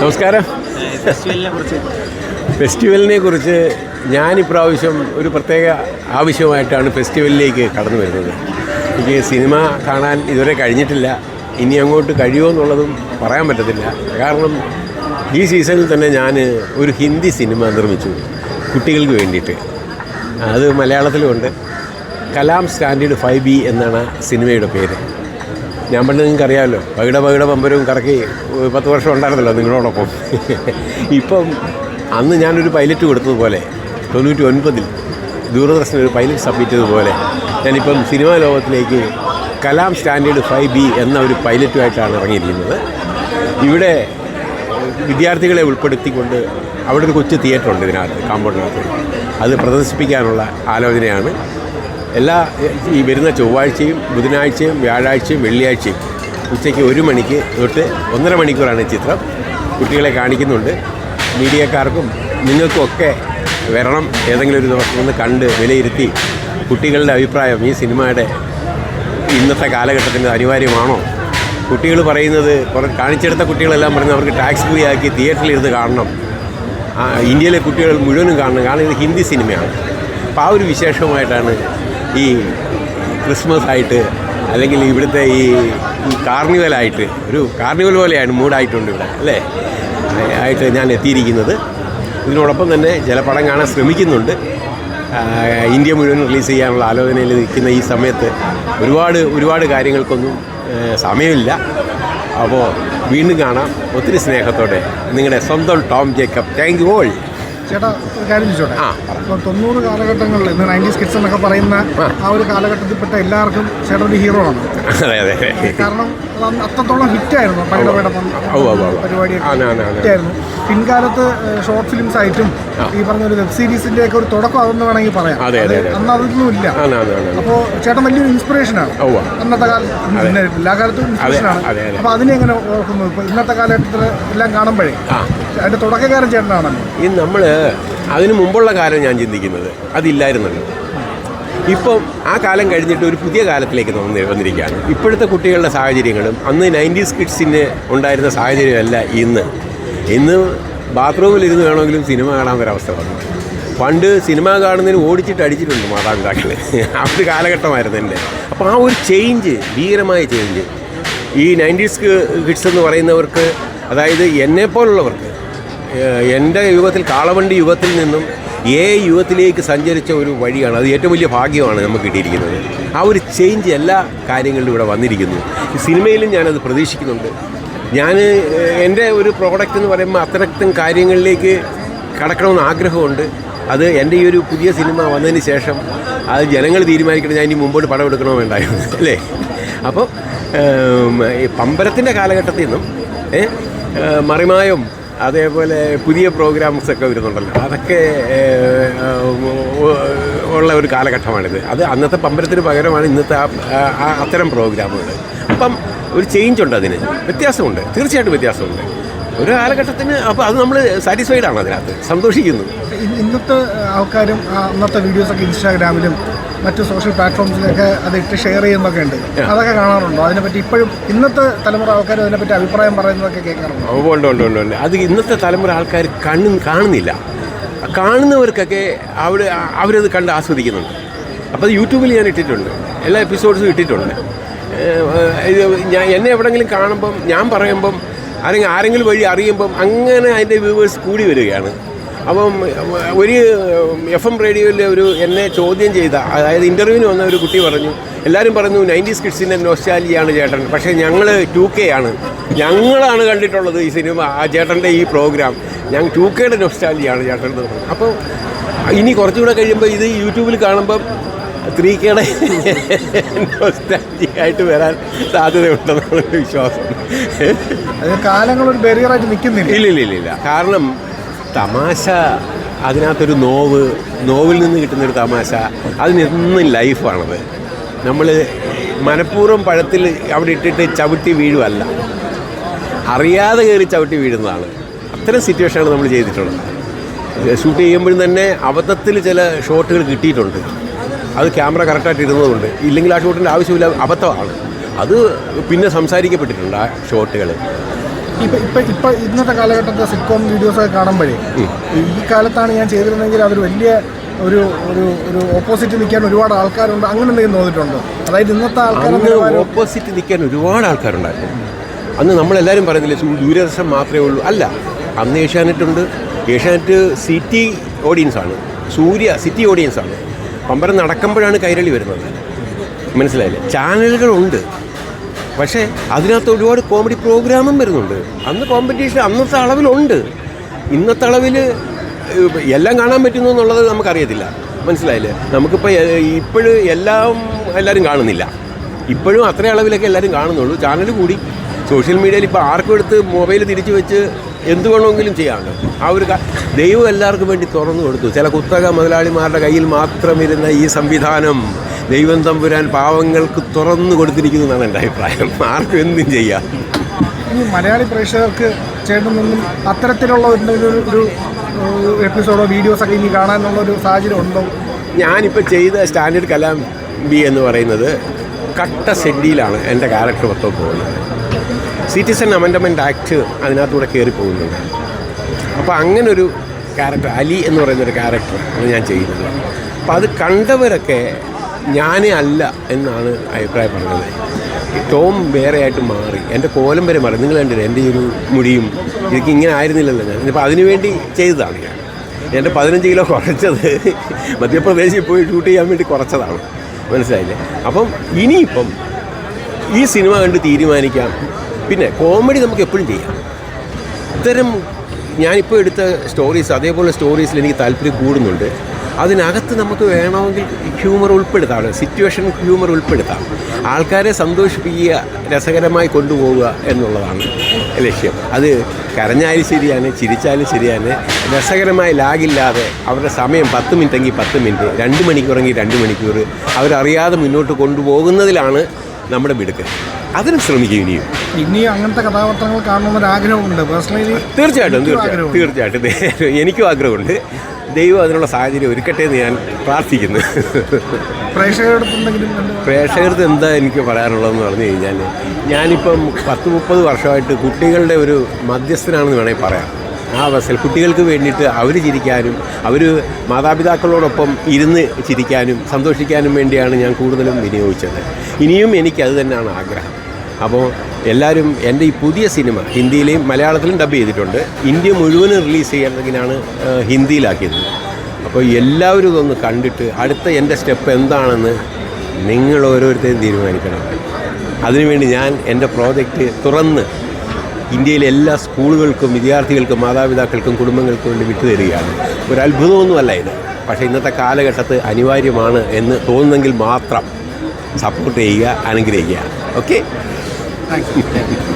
നമസ്കാരം. ഫെസ്റ്റിവലിനെ കുറിച്ച്. ഞാൻ ഇപ്രാവശ്യം ഒരു പ്രത്യേക ആവശ്യമായിട്ടാണ് ഫെസ്റ്റിവലിലേക്ക് കടന്നു വരുന്നത്. എനിക്ക് സിനിമ കാണാൻ ഇതുവരെ കഴിഞ്ഞിട്ടില്ല. ഇനി അങ്ങോട്ട് കഴിയുമോ എന്നുള്ളതും പറയാൻ പറ്റത്തില്ല. കാരണം ഈ സീസണിൽ തന്നെ ഞാൻ ഒരു ഹിന്ദി സിനിമ നിർമ്മിച്ചു കുട്ടികൾക്ക് വേണ്ടിയിട്ട്. അത് മലയാളത്തിലുമുണ്ട് കലാം സ്റ്റാൻഡേർഡ് ഫൈവ് ബി എന്നാണ് സിനിമയുടെ പേര്. ഞാൻ പണ്ട് നിങ്ങൾക്ക് അറിയാമല്ലോ പകിട പകിട പമ്പരും കറക്കി പത്ത് വർഷം ഉണ്ടായിരുന്നല്ലോ നിങ്ങളോടൊപ്പം. ഇപ്പം അന്ന് ഞാനൊരു പൈലറ്റ് കൊടുത്തതുപോലെ തൊണ്ണൂറ്റി ഒൻപതിൽ ദൂരദർശൻ ഒരു പൈലറ്റ് സബ്മിറ്റ് ചെയ്തതുപോലെ ഞാനിപ്പം സിനിമാ ലോകത്തിലേക്ക് കലാം സ്റ്റാൻഡേർഡ് ഫൈവ് ബി എന്ന ഒരു പൈലറ്റുമായിട്ടാണ് ഇറങ്ങിയിരിക്കുന്നത്. ഇവിടെ വിദ്യാർത്ഥികളെ ഉൾപ്പെടുത്തിക്കൊണ്ട് അവിടെ ഒരു കൊച്ചു തിയേറ്ററുണ്ട് ഇതിനകത്ത് കാമ്പൗണ്ടിനകത്ത് അത് പ്രദർശിപ്പിക്കാനുള്ള ആലോചനയാണ്. എല്ലാ ഈ വരുന്ന ചൊവ്വാഴ്ചയും ബുധനാഴ്ചയും വ്യാഴാഴ്ചയും വെള്ളിയാഴ്ചയും ഉച്ചയ്ക്ക് ഒരു മണിക്ക് തൊട്ട് ഒന്നര മണിക്കൂറാണ് ചിത്രം കുട്ടികളെ കാണിക്കുന്നുണ്ട്. മീഡിയക്കാർക്കും നിങ്ങൾക്കുമൊക്കെ വരണം ഏതെങ്കിലും ഒരു ദിവസം ഒന്ന് കണ്ട് വിലയിരുത്തി കുട്ടികളുടെ അഭിപ്രായം ഈ സിനിമയുടെ ഇന്നത്തെ കാലഘട്ടത്തിന് അനിവാര്യമാണോ? കുട്ടികൾ പറയുന്നത് കാണിച്ചെടുത്ത കുട്ടികളെല്ലാം പറയുന്നത് അവർക്ക് ടാക്സ് ഫ്രീ ആക്കി തിയേറ്ററിൽ ഇരുന്ന് കാണണം. ഇന്ത്യയിലെ കുട്ടികൾ മുഴുവനും കാണണം. കാരണം ഇത് ഹിന്ദി സിനിമയാണ്. അപ്പോൾ ആ ഒരു വിശേഷമായിട്ടാണ് ഈ ക്രിസ്മസ് ആയിട്ട് അല്ലെങ്കിൽ ഇവിടുത്തെ ഈ കാർണിവലായിട്ട് ഒരു കാർണിവൽ പോലെയാണ് മൂഡായിട്ടുണ്ട് ഇവിടെ അല്ലേ? ആയിട്ട് ഞാൻ എത്തിയിരിക്കുന്നത്. ഇതിനോടൊപ്പം തന്നെ ചില പടം കാണാൻ ശ്രമിക്കുന്നുണ്ട്. ഇന്ത്യ മുഴുവൻ റിലീസ് ചെയ്യാനുള്ള ആലോചനയിൽ നിൽക്കുന്ന ഈ സമയത്ത് ഒരുപാട് ഒരുപാട് കാര്യങ്ങൾക്കൊന്നും സമയമില്ല. അപ്പോൾ വീണ്ടും കാണാം. ഒത്തിരി സ്നേഹത്തോടെ നിങ്ങളുടെ സ്വന്തം Tom Jacob. Thank you all. ചേട്ടാ ഒരു കാര്യം ചോദിച്ചോട്ടെ? ആ. ഇപ്പോൾ തൊണ്ണൂറ് കാലഘട്ടങ്ങളിൽ ഇന്ന് നയന്റീസ് കിഡ്സ് എന്നൊക്കെ പറയുന്ന ആ. ഒരു കാലഘട്ടത്തിൽപ്പെട്ട എല്ലാവർക്കും ചേട്ടൻ ഒരു ഹീറോ ആണ്. കാരണം അത് അത്രത്തോളം ഹിറ്റായിരുന്നു പൈഡ പൈഡ ഉവ്വ് ഉവ്വ് ഉവ്വ്. പരിപാടിയൊക്കെ ആണ്, ആണ്, ആണ്. ഹിറ്റായിരുന്നു പിൻകാലത്ത് ഷോർട്ട് ഫിലിംസ് ആയിട്ടും ഈ പറഞ്ഞ ഒരു വെബ് സീരീസിന്റെ ഒക്കെ ഒരു തുടക്കം അതെന്ന് വേണമെങ്കിൽ പറയാം. അന്ന് അതൊന്നും ഇല്ല. അപ്പോൾ ചേട്ടൻ വലിയൊരു ഇൻസ്പിറേഷനാണ് ആണ്. അന്നത്തെ കാലത്ത് എല്ലാ കാലത്തും ഇൻസ്പിറേഷൻ ആണ്. അപ്പൊ അപ്പോൾ അതിനെ എങ്ങനെ ഓർക്കുന്നു? ഇന്നത്തെ കാലഘട്ടത്തിൽ എല്ലാം കാണുമ്പോഴേ. അതിന്റെ തുടക്കക്കാരൻ ചേട്ടനാണല്ലോ. ഈ നമ്മൾ അതിന് മുമ്പുള്ള കാലം ഞാൻ ചിന്തിക്കുന്നത് അതില്ലായിരുന്നല്ലോ. ഇപ്പം ആ കാലം കഴിഞ്ഞിട്ട് ഒരു പുതിയ കാലത്തിലേക്ക് നമ്മൾ വന്നിരിക്കുകയാണ്. ഇപ്പോഴത്തെ കുട്ടികളുടെ സാഹചര്യങ്ങളും അന്ന് നയന്റീസ് കിഡ്സിന് ഉണ്ടായിരുന്ന സാഹചര്യമല്ല ഇന്ന്. ഇന്ന് ബാത്റൂമിൽ ഇരുന്ന് വേണമെങ്കിലും സിനിമ കാണാൻ ഒരവസ്ഥ വന്നു. പണ്ട് സിനിമ കാണുന്നതിന് ഓടിച്ചിട്ട് അടിച്ചിട്ടുണ്ട് മാതാപിതാക്കൾ ആ ഒരു കാലഘട്ടമായിരുന്നു എന്റെ. അപ്പോൾ ആ ഒരു ചേഞ്ച് ഭീകരമായ ചേഞ്ച് ഈ നയന്റീസ് കിഡ്സ് എന്ന് പറയുന്നവർക്ക് അതായത് എന്നെപ്പോലുള്ളവർക്ക് എന്റെ യുഗത്തിൽ കാളവണ്ടി യുഗത്തിൽ നിന്നും ഏ യുഗത്തിലേക്ക് സഞ്ചരിച്ച ഒരു വഴിയാണ്. അത് ഏറ്റവും വലിയ ഭാഗ്യമാണ് നമുക്ക് കിട്ടിയിരിക്കുന്നത്. ആ ഒരു ചേഞ്ച് എല്ലാ കാര്യങ്ങളിലും ഇവിടെ വന്നിരിക്കുന്നു. സിനിമയിലും ഞാനത് പ്രതീക്ഷിക്കുന്നുണ്ട്. ഞാൻ എന്റെ ഒരു പ്രോഡക്റ്റ് എന്ന് പറയുമ്പോൾ അത്തരത്തും കാര്യങ്ങളിലേക്ക് കടക്കണമെന്ന് ആഗ്രഹമുണ്ട്. അത് എന്റെ ഈ ഒരു പുതിയ സിനിമ വന്നതിന് ശേഷം അത് ജനങ്ങൾ തീരുമാനിക്കണം ഞാൻ ഇനി മുമ്പോട്ട് പടം എടുക്കണോ വേണ്ടായിരുന്നു അല്ലേ? അപ്പോൾ പമ്പരത്തിന്റെ കാലഘട്ടത്തിൽ നിന്നും മറിമായും അതേപോലെ പുതിയ പ്രോഗ്രാംസ് ഒക്കെ വരുന്നുണ്ടല്ലോ. അതൊക്കെ ഉള്ള ഒരു കാലഘട്ടമാണിത്. അത് അന്നത്തെ പമ്പരത്തിന് പകരമാണ് ഇന്നത്തെ ആ- അത്തരം പ്രോഗ്രാമുകൾ അപ്പം ഒരു ചേഞ്ച് ഉണ്ട് അതിന്. വ്യത്യാസമുണ്ട്. തീർച്ചയായിട്ടും വ്യത്യാസമുണ്ട്. ഒരു കാലഘട്ടത്തിന് അപ്പോൾ അത് നമ്മൾ സാറ്റിസ്ഫൈഡ് ആണ് അതിനകത്ത്. സന്തോഷിക്കുന്നു. ഇന്നത്തെ ആൾക്കാരും അന്നത്തെ വീഡിയോസൊക്കെ ഇൻസ്റ്റാഗ്രാമിലും മറ്റു സോഷ്യൽ പ്ലാറ്റ്ഫോംസിലൊക്കെ അത് ഇട്ട് ഷെയർ ചെയ്യുന്നൊക്കെ ഉണ്ട്. അതൊക്കെ കാണാറുണ്ടോ? അതിനെപ്പറ്റി ഇപ്പോഴും ഇന്നത്തെ തലമുറ ആൾക്കാർ അതിനെപ്പറ്റി അഭിപ്രായം പറയുന്നതൊക്കെ കേൾക്കാറുണ്ട്? ഉണ്ട് ഉണ്ട് ഉണ്ട് ഉണ്ട്. അത് ഇന്നത്തെ തലമുറ ആൾക്കാർ കണ്ണു കാണുന്നില്ല. കാണുന്നവർക്കൊക്കെ അവർ അവരത് കണ്ട് ആസ്വദിക്കുന്നുണ്ട്. അപ്പോൾ അത് യൂട്യൂബിൽ ഞാൻ ഇട്ടിട്ടുണ്ട്. എല്ലാ എപ്പിസോഡ്സും ഇട്ടിട്ടുണ്ട്. ഇത് ഞാൻ എന്നെ എവിടെങ്കിലും കാണുമ്പം ഞാൻ പറയുമ്പം അല്ലെങ്കിൽ ആരെങ്കിലും വഴി അറിയുമ്പം അങ്ങനെ അതിന്റെ വ്യൂവേഴ്സ് കൂടി വരികയാണ്. അപ്പം ഒരു എഫ് എം റേഡിയോയിൽ ഒരു എന്നെ ചോദ്യം ചെയ്ത അതായത് ഇന്റർവ്യൂവിന് വന്ന ഒരു കുട്ടി പറഞ്ഞു എല്ലാവരും പറഞ്ഞു നയന്റീസ് കിഡ്സിന്റെ നൊസ്റ്റാലിയാണ് ചേട്ടൻ. പക്ഷേ ഞങ്ങൾ ടു കെ ആണ്. ഞങ്ങളാണ് കണ്ടിട്ടുള്ളത് ഈ സിനിമ ആ ചേട്ടന്റെ ഈ പ്രോഗ്രാം ഞങ്ങൾ ടു കെയുടെ നൊസ്റ്റാലിയാണ് ചേട്ടൻ എന്ന് പറഞ്ഞു അപ്പോൾ ഇനി കുറച്ചുകൂടെ കഴിയുമ്പോൾ ഇത് യൂട്യൂബിൽ കാണുമ്പം ത്രീ കെയുടെ ആയിട്ട് വരാൻ സാധ്യതയുണ്ടെന്നാണ് എന്റെ വിശ്വാസം കാലങ്ങളൊരു ബാരിയറായിട്ട് നിൽക്കുന്നില്ല. ഇല്ല ഇല്ല ഇല്ല കാരണം തമാശ അതിനകത്തൊരു നോവ് നോവിൽ നിന്ന് കിട്ടുന്നൊരു തമാശ അതിനെന്നും ലൈഫാണത്. നമ്മൾ മനഃപൂർവം പഴത്തിൽ അവിടെ ഇട്ടിട്ട് ചവിട്ടി വീഴുമല്ല അറിയാതെ കയറി ചവിട്ടി വീഴുന്നതാണ്. അത്തരം സിറ്റുവേഷനാണ് നമ്മൾ ചെയ്തിട്ടുള്ളത്. ഷൂട്ട് ചെയ്യുമ്പോഴും തന്നെ അബദ്ധത്തിൽ ചില ഷോട്ടുകൾ കിട്ടിയിട്ടുണ്ട്. അത് ക്യാമറ കറക്റ്റായിട്ട് ഇടുന്നതുകൊണ്ട് ഇല്ലെങ്കിൽ ആ ഷോട്ടിന്റെ ആവശ്യമില്ല അബദ്ധമാണ്. അത് പിന്നെ സംസാരിക്കപ്പെട്ടിട്ടുണ്ട് ആ ഷോട്ടുകൾ. ഇപ്പൊ ഇപ്പൊ ഇപ്പൊ ഇന്നത്തെ കാലഘട്ടത്തെ സിറ്റ്കോം വീഡിയോസ് ഒക്കെ കാണുമ്പോഴേ ഈ കാലത്താണ് ഞാൻ ചെയ്തിരുന്നെങ്കിൽ അതൊരു വലിയ ഒരു ഒരു ഒരു ഓപ്പോസിറ്റ് നിൽക്കാൻ ഒരുപാട് ആൾക്കാരുണ്ട്. അങ്ങനെ എന്തെങ്കിലും തോന്നിയിട്ടുണ്ടോ? അതായത് ഇന്നത്തെ ആൾക്കാർ ഓപ്പോസിറ്റ് നിൽക്കാൻ ഒരുപാട് ആൾക്കാരുണ്ടായിരുന്നു. അന്ന് നമ്മളെല്ലാവരും പറയുന്നില്ലേ ദൂരദർശൻ മാത്രമേ ഉള്ളൂ. അല്ല അന്ന് ഏഷ്യാനെറ്റ് ഉണ്ട്. ഏഷ്യാനെറ്റ് സിറ്റി ഓഡിയൻസ് ആണ്. സൂര്യ സിറ്റി ഓഡിയൻസ് ആണ്. പമ്പരം നടക്കുമ്പോഴാണ് കൈരളി വരുന്നത്. മനസ്സിലായില്ലേ? ചാനലുകളുണ്ട് പക്ഷേ അതിനകത്ത് ഒരുപാട് കോമഡി പ്രോഗ്രാമും വരുന്നുണ്ട്. അന്ന് കോമ്പറ്റീഷൻ അന്നത്തെ അളവിലുണ്ട്. ഇന്നത്തെ അളവിൽ എല്ലാം കാണാൻ പറ്റുന്നു എന്നുള്ളത് നമുക്കറിയത്തില്ല. മനസ്സിലായില്ലേ? നമുക്കിപ്പോൾ ഇപ്പോഴും എല്ലാം എല്ലാവരും കാണുന്നില്ല. ഇപ്പോഴും അത്ര അളവിലൊക്കെ എല്ലാവരും കാണുന്നുള്ളൂ. ചാനൽ കൂടി. സോഷ്യൽ മീഡിയയിൽ ഇപ്പോൾ ആർക്കും എടുത്ത് മൊബൈൽ തിരിച്ചു വെച്ച് എന്ത് വേണമെങ്കിലും ചെയ്യാമല്ലോ. ആ ഒരു ദൈവം എല്ലാവർക്കും വേണ്ടി തുറന്നു കൊടുത്തു. ചില കുത്തക മുതലാളിമാരുടെ കയ്യിൽ മാത്രം ഇരുന്ന ഈ സംവിധാനം. ദൈവം തമ്പുരാൻ പാവങ്ങൾക്ക് തുറന്നു കൊടുത്തിരിക്കുന്നു എന്നാണ് എന്റെ അഭിപ്രായം. ആർക്കും എന്തും ചെയ്യാം. മലയാളി പ്രേക്ഷകർക്ക് ചേട്ടനൊന്നും അത്തരത്തിലുള്ള ഒരു- ഒരു ഒരു എപ്പിസോഡോ വീഡിയോസൊക്കെ ഇനി കാണാനുള്ള ഒരു സാഹചര്യം ഉണ്ടോ? ഞാനിപ്പോൾ ചെയ്ത സ്റ്റാൻഡേർഡ് കലാം ബി എന്ന് പറയുന്നത് കട്ട സെഡിയിലാണ് എന്റെ ക്യാരക്ടർ മൊത്തം പോകുന്നത്. സിറ്റിസൺ അമൻഡമെന്റ് ആക്ട് അതിനകത്തൂടെ കയറി പോകുന്നുണ്ട്. അപ്പോൾ അങ്ങനൊരു ക്യാരക്ടർ അലി എന്ന് പറയുന്നൊരു ക്യാരക്ടർ ആണ് ഞാൻ ചെയ്യുന്നത്. അപ്പോൾ അത് കണ്ടവരൊക്കെ ഞാനേ അല്ല എന്നാണ് അഭിപ്രായപ്പെടുന്നത് ടോം വേറെയായിട്ട് മാറി. എന്റെ കോലം വരെ മാറി. നിങ്ങൾ കണ്ടില്ല എന്റെ ഒരു മുടിയും എനിക്ക് ഇങ്ങനെ ആയിരുന്നില്ലല്ലോ ഞാൻ. അപ്പോൾ അതിനുവേണ്ടി ചെയ്തതാണ് ഞാൻ. എന്റെ പതിനഞ്ച് കിലോ കുറച്ചത് മധ്യപ്രദേശിൽ പോയി ഷൂട്ട് ചെയ്യാൻ വേണ്ടി കുറച്ചതാണ്. മനസ്സിലായില്ലേ? അപ്പം ഇനിയിപ്പം ഈ സിനിമ കണ്ട് തീരുമാനിക്കാം. പിന്നെ കോമഡി നമുക്ക് എപ്പോഴും ചെയ്യാം. ഇത്തരം ഞാനിപ്പോൾ എടുത്ത സ്റ്റോറീസ് അതേപോലെ സ്റ്റോറീസിൽ എനിക്ക് താല്പര്യം കൂടുന്നുണ്ട്. അതിനകത്ത് നമുക്ക് വേണമെങ്കിൽ ഹ്യൂമർ ഉൾപ്പെടുത്താം. സിറ്റുവേഷൻ ഹ്യൂമർ ഉൾപ്പെടുത്താം. ആൾക്കാരെ സന്തോഷിപ്പിക്കുക രസകരമായി കൊണ്ടുപോവുക എന്നുള്ളതാണ് ലക്ഷ്യം. അത് കരഞ്ഞാലും ശരിയാണ് ചിരിച്ചാലും ശരിയാണ്. രസകരമായ ലാഗില്ലാതെ അവരുടെ സമയം പത്ത് മിനിറ്റ് എങ്കിൽ പത്ത് മിനിറ്റ് രണ്ട് മണിക്കൂറെങ്കിൽ രണ്ട് മണിക്കൂർ അവരറിയാതെ മുന്നോട്ട് കൊണ്ടുപോകുന്നതിലാണ് നമ്മുടെ മിടുക്ക്. അതിനും ശ്രമിക്കും ഇനിയും. ഇനിയും അങ്ങനത്തെ കഥാപാത്രങ്ങൾ കാണണമെന്നൊരു ആഗ്രഹമുണ്ട് പേഴ്സണലി തീർച്ചയായിട്ടും തീർച്ചയായിട്ടും തീർച്ചയായിട്ടും. എനിക്കും ആഗ്രഹമുണ്ട്. ദൈവം അതിനുള്ള സാഹചര്യം ഒരുക്കട്ടെ എന്ന് ഞാൻ പ്രാർത്ഥിക്കുന്നു. പ്രേക്ഷകർക്ക് എന്താ എനിക്ക് പറയാനുള്ളതെന്ന് പറഞ്ഞു കഴിഞ്ഞാൽ ഞാനിപ്പം പത്ത് മുപ്പത് വർഷമായിട്ട് കുട്ടികളുടെ ഒരു മധ്യസ്ഥനാണെന്ന് വേണമെങ്കിൽ പറയാം. ആ അവസ്ഥയിൽ കുട്ടികൾക്ക് വേണ്ടിയിട്ട് അവർ ചിരിക്കാനും അവർ മാതാപിതാക്കളോടൊപ്പം ഇരുന്ന് ചിരിക്കാനും സന്തോഷിക്കാനും വേണ്ടിയാണ് ഞാൻ കൂടുതലും വിനിയോഗിച്ചത്. ഇനിയും എനിക്കത് തന്നെയാണ് ആഗ്രഹം. അപ്പോൾ എല്ലാവരും എന്റെ ഈ പുതിയ സിനിമ ഹിന്ദിയിലെയും മലയാളത്തിലും ഡബ് ചെയ്തിട്ടുണ്ട്. ഇന്ത്യ മുഴുവനും റിലീസ് ചെയ്യുന്നതിനാണ് ഹിന്ദിയിലാക്കിയത്. അപ്പോൾ എല്ലാവരും ഇതൊന്ന് കണ്ടിട്ട് അടുത്ത എന്റെ സ്റ്റെപ്പ് എന്താണെന്ന് നിങ്ങൾ ഓരോരുത്തരും തീരുമാനിക്കണം. അതിനുവേണ്ടി ഞാൻ എന്റെ പ്രോജക്റ്റ് തുറന്ന് ഇന്ത്യയിലെ എല്ലാ സ്കൂളുകൾക്കും വിദ്യാർത്ഥികൾക്കും മാതാപിതാക്കൾക്കും കുടുംബങ്ങൾക്കും വേണ്ടി വിട്ടുതരികയാണ് ഒരു അത്ഭുതമൊന്നുമല്ല ഇത്. പക്ഷേ ഇന്നത്തെ കാലഘട്ടത്ത് അനിവാര്യമാണ് എന്ന് തോന്നുന്നെങ്കിൽ മാത്രം സപ്പോർട്ട് ചെയ്യുക അനുഗ്രഹിക്കുക. Okay thanks